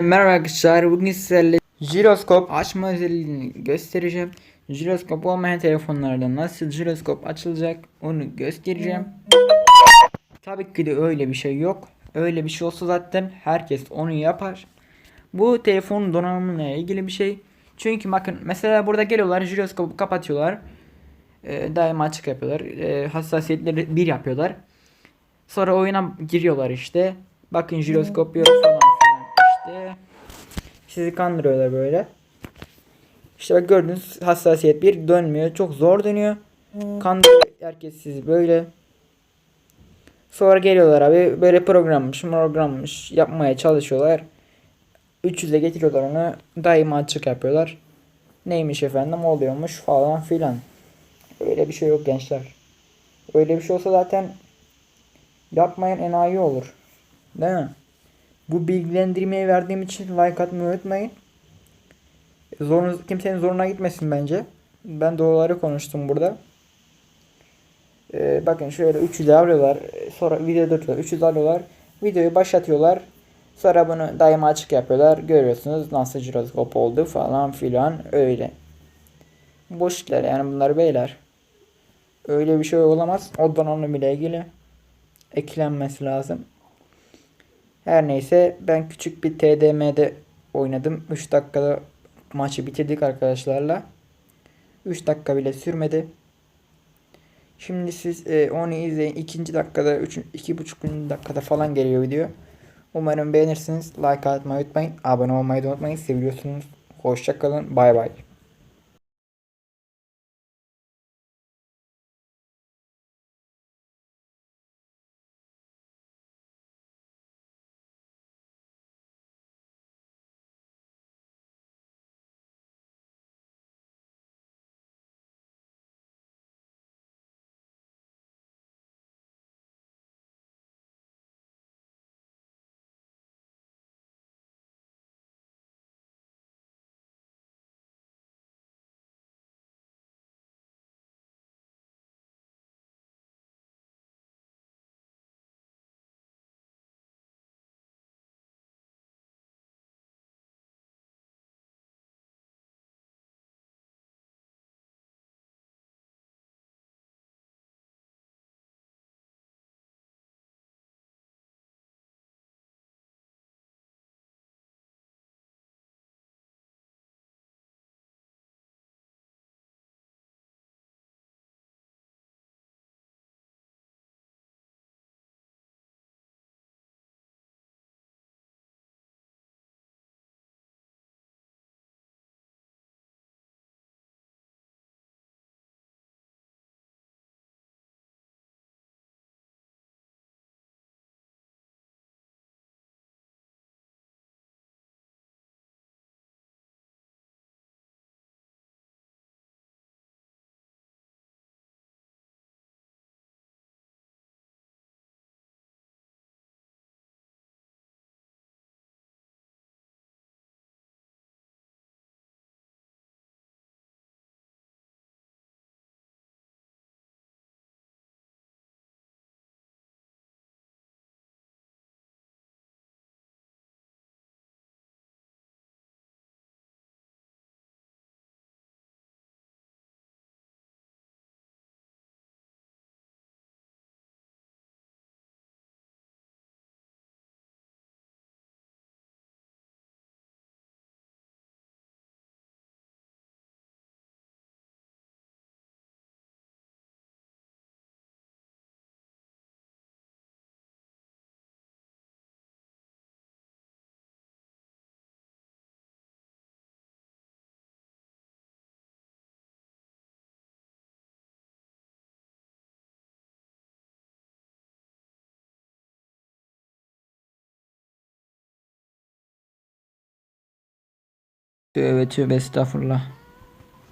Merhaba arkadaşlar bugün sizlerle jiroskop açma özelliğini göstereceğim. Jiroskop olmayan telefonlarda nasıl jiroskop açılacak onu göstereceğim. Tabii ki de öyle bir şey yok. Öyle bir şey olsa zaten herkes onu yapar. Bu telefonun donanımıyla ilgili bir şey. Çünkü bakın mesela burada geliyorlar jiroskopu kapatıyorlar. Ee, daima açık yapıyorlar. Ee, hassasiyetleri bir yapıyorlar. Sonra oyuna giriyorlar işte. Bakın jiroskop yok falan işte. Sizi kandırıyorlar böyle. İşte bak gördünüz hassasiyet bir dönmüyor. Çok zor dönüyor. Kandırıyor herkes sizi böyle. Sonra geliyorlar abi böyle programmış programmış yapmaya çalışıyorlar. 300'e getiriyorlar onu. Daima açık yapıyorlar. Neymiş efendim oluyormuş falan filan. Öyle bir şey yok gençler. Öyle bir şey olsa zaten yapmayan enayi olur. Değil mi? Bu bilgilendirmeyi verdiğim için like atmayı unutmayın. Zorunuz, kimsenin zoruna gitmesin bence. Ben doğruları konuştum burada. Ee, bakın şöyle 300 alıyorlar. Sonra video duruyorlar. 300 alıyorlar. Videoyu başlatıyorlar. Sonra bunu daima açık yapıyorlar. Görüyorsunuz nasıl jiroskop oldu falan filan öyle. Boş işler yani bunlar beyler. Öyle bir şey olamaz. O donanım ile ilgili eklenmesi lazım. Her neyse ben küçük bir TDM'de oynadım. 3 dakikada maçı bitirdik arkadaşlarla. 3 dakika bile sürmedi. Şimdi siz e, onu izleyin. 2. dakikada 3 2,5 dakikada falan geliyor video. Umarım beğenirsiniz. Like atmayı unutmayın. Abone olmayı da unutmayın. Seviyorsunuz. Hoşçakalın. Bay bay. Tövbe tövbe estağfurullah.